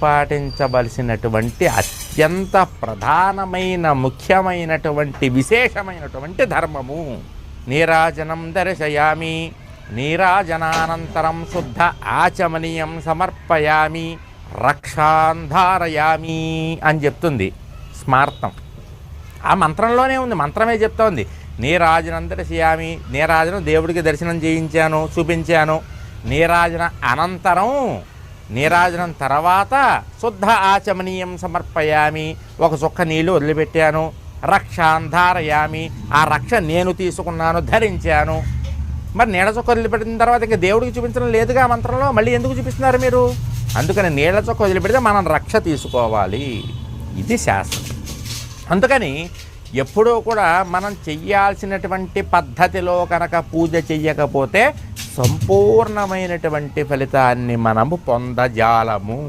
పాటించవలసినటువంటి అత్యంత ప్రధానమైన ముఖ్యమైనటువంటి విశేషమైనటువంటి ధర్మము. నీరాజనం దర్శయామి నీరాజనానంతరం శుద్ధ ఆచమనీయం సమర్పయామి రక్షాంధారయామి అని చెప్తుంది స్మార్తం. ఆ మంత్రంలోనే ఉంది మంత్రమే చెప్తోంది. నీరాజనం దర్శయామి నీరాజనం దేవుడికి దర్శనం చేయించాను చూపించాను. నీరాజన అనంతరం నీరాజనం తర్వాత శుద్ధ ఆచమనీయం సమర్పయామి. ఒక చుక్క నీళ్ళు వదిలిపెట్టాను. రక్షాంధారయామి ఆ రక్ష నేను తీసుకున్నాను ధరించాను. మరి నీళ్ళ చుక్క వదిలిపెట్టిన తర్వాత ఇంకా దేవుడికి చూపించడం లేదుగా మంత్రంలో? మళ్ళీ ఎందుకు చూపిస్తున్నారు మీరు? అందుకని నీళ్ళ చుక్క వదిలిపెడితే మనం రక్ష తీసుకోవాలి. ఇది శాస్త్రం. అందుకని ఎప్పుడూ కూడా మనం చెయ్యాల్సినటువంటి పద్ధతిలో కనుక పూజ చెయ్యకపోతే సంపూర్ణమైనటువంటి ఫలితాన్ని మనము పొందజాలము.